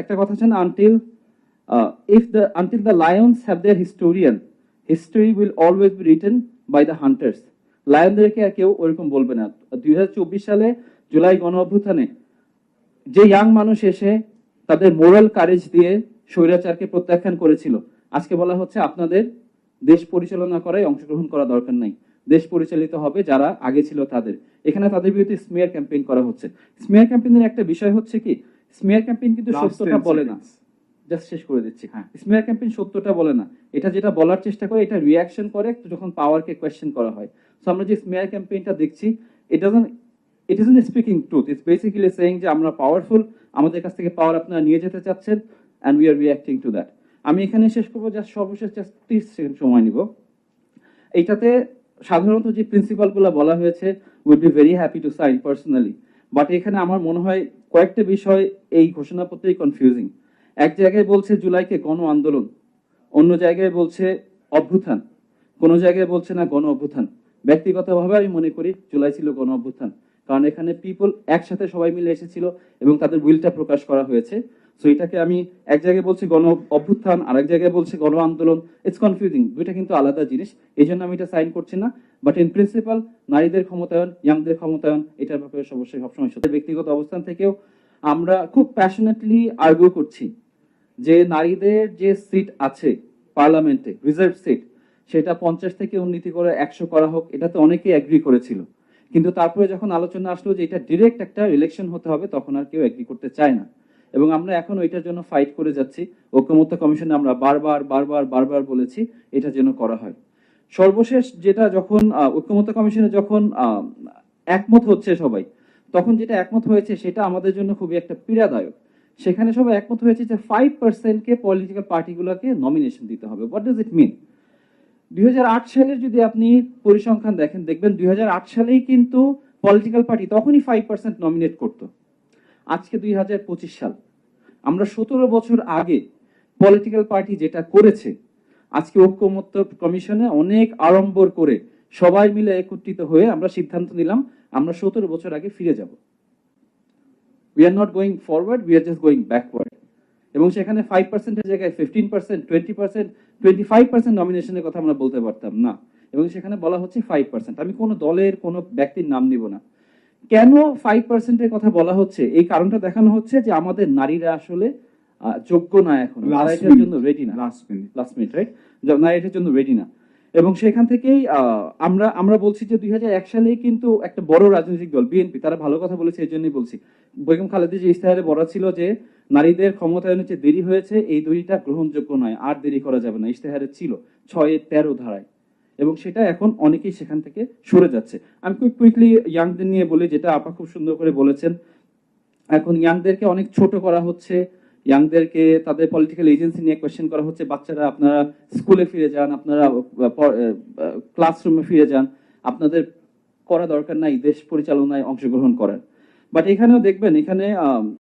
একটা কথা আছে না until if the until the lions have their historian history will always be written by the hunters লায়নদেরকে আর কেউ ওরকম বলবে না। দুই সালে জুলাই গণ অভ্যুত্থানে যে ইয়াং মানুষ এসে তাদের মোরাল কারেজ দিয়ে স্বৈরাচারকে প্রত্যাখ্যান করেছিল, আজকে বলা হচ্ছে আপনাদের দেশ পরিচালনা করায় অংশগ্রহণ করা দরকার নাই। দেশ পরিচালিত হবে যারা আগে ছিল তাদের। এখানে তাদের বিরুদ্ধে স্মেয়ার ক্যাম্পেইন করা হচ্ছে। স্মিয়ার ক্যাম্পেইনের একটা বিষয় হচ্ছে কি স্মিয়ার ক্যাম্পেইন কিন্তু সত্যটা বলে না। জাস্ট শেষ করে দিচ্ছি। স্মিয়ার ক্যাম্পেইন সত্যটা বলে না। এটা যেটা বলার চেষ্টা করে এটা রিয়াকশন করে যখন পাওয়ারকে কোয়েশ্চেন করা হয়। সো আমরা যে স্মিয়ার ক্যাম্পেইনটা দেখছি it it is speaking truth it's basically saying যে আমরা পাওয়ারফুল আমাদের কাছ থেকে পাওয়ার আপনারা নিয়ে যেতে চাচ্ছেন and we are reacting to that আমি এখানে শেষ করব জাস্ট সর্বশেষ জাস্ট ত্রিশ সেকেন্ড সময় নিব। এইটাতে সাধারণত যে প্রিন্সিপালগুলো বলা হয়েছে will be very happy to sign personally but এখানে আমার মনে হয় কয়েকটা বিষয় এই ঘোষণাপত্রেই কনফিউজিং এক জায়গায় বলছে জুলাইকে গণ আন্দোলন, অন্য জায়গায় বলছে অভ্যুত্থান, কোনো জায়গায় বলছে না গণ অভ্যুত্থান। ব্যক্তিগতভাবে আমি মনে করি জুলাই ছিল গণ অভ্যুত্থান, কারণ এখানে পিপল একসাথে সবাই মিলে এসেছিল এবং তাদের উইলটা প্রকাশ করা হয়েছে। সো এটাকে আমি এক জায়গায় বলছি গণ অভ্যুত্থান আর এক জায়গায় বলছি গণ আন্দোলন। ইটস কনফিউজিং দুইটা কিন্তু আলাদা জিনিস। এই জন্য আমি এটা সাইন করছি না। বাট ইন প্রিন্সিপাল নারীদের ক্ষমতায়ন ইয়াংদের ক্ষমতায়ন, এটার ব্যাপারে অবশ্যই সবসময় সত্য। ব্যক্তিগত অবস্থান থেকেও আমরা খুব প্যাশনেটলি আর্গু করছি যে নারীদের যে সিট আছে পার্লামেন্টে রিজার্ভ সিট সেটা পঞ্চাশ থেকে উন্নীতি করে একশো করা হোক এটাতে অনেকেই অ্যাগ্রি করেছিল। কিন্তু তারপরে যখন আলোচনা আসলো যে এটা ডিরেক্ট একটা ইলেকশন হতে হবে, তখন আর কেউ অ্যাগ্রি করতে চায় না। এবং আমরা এখন ওইটার জন্য ফাইট করে যাচ্ছি। ঐক্যমত্য কমিশনে আমরা বারবার বারবার বারবার বলেছি এটা যেন করা হয়। সর্বশেষ যেটা যখন ঐক্যমত্য কমিশনে যখন একমত হচ্ছে সবাই, তখন যেটা একমত হয়েছে সেটা আমাদের জন্য খুবই একটা পীড়াদায়ক। সেখানে সবাই একমত হয়েছে যে ফাইভ পার্সেন্টকে পলিটিক্যাল পার্টিগুলোকে নমিনেশন দিতে হবে। হোয়াট ডাজ ইট মিন দুই হাজার আট সালের যদি আপনি পরিসংখ্যান দেখেন, দেখবেন দুই হাজার আট সালেই কিন্তু পলিটিক্যাল পার্টি তখনই ফাইভ পার্সেন্ট নমিনেট করতো। আজকে দুই হাজার পঁচিশ সাল। আমরা সতেরো বছর আগে পলিটিক্যাল পার্টি যেটা করেছে, আজকে ঐক্যমত্য কমিশনে অনেক আড়ম্বর করে সবাই মিলে একত্রিত হয়ে আমরা সিদ্ধান্ত নিলাম, আমরা সতেরো বছর আগে ফিরে যাব। We are not going forward we are just going backward এবং সেখানে ফাইভ পার্সেন্টের জায়গায় fifteen percent twenty percent twenty five percent নমিনেশনের কথা আমরা বলতে পারতাম না। এবং সেখানে বলা হচ্ছে ফাইভ পার্সেন্ট আমি কোনো দলের কোনো ব্যক্তির নাম নিব না। কেন ফাইভ পার্সেন্টের কথা বলা হচ্ছে? এই কারণটা দেখানো হচ্ছে যে আমাদের নারীরা আসলে যোগ্য না এখন। Minute. জন্য রেডি না। Last minute last minute right না এটার জন্য রেডি না। এবং সেখান থেকেই আমরা আমরা বলছি যে দুই সালেই কিন্তু একটা বড় রাজনৈতিক দল বিএনপি তারা ভালো কথা বলেছে এই জন্যই বলছি। বেগম খালেদা যে ইস্তাহারে বলা ছিল যে নারীদের ক্ষমতায়নের যে দেরি হয়েছে এই দেরিটা গ্রহণযোগ্য নয় আর দেরি করা যাবে না। ইস্তেহারে ছিল ছয় তেরো ধারায়। এবং সেটা এখন অনেকেই সেখান থেকে সরে যাচ্ছে। আমি খুব কুইকলি ইয়াংদের নিয়ে বলি, যেটা আপা খুব সুন্দর করে বলেছেন। এখন ইয়াংদেরকে অনেক ছোট করা হচ্ছে। ইয়াংদেরকে তাদের পলিটিক্যাল এজেন্সি নিয়ে কোয়েশ্চেন করা হচ্ছে। বাচ্চারা আপনারা স্কুলে ফিরে যান, আপনারা ক্লাসরুমে ফিরে যান। আপনাদের করা দরকার নাই, দেশ পরিচালনায় অংশগ্রহণ করার। বাট এখানেও দেখবেন, এখানে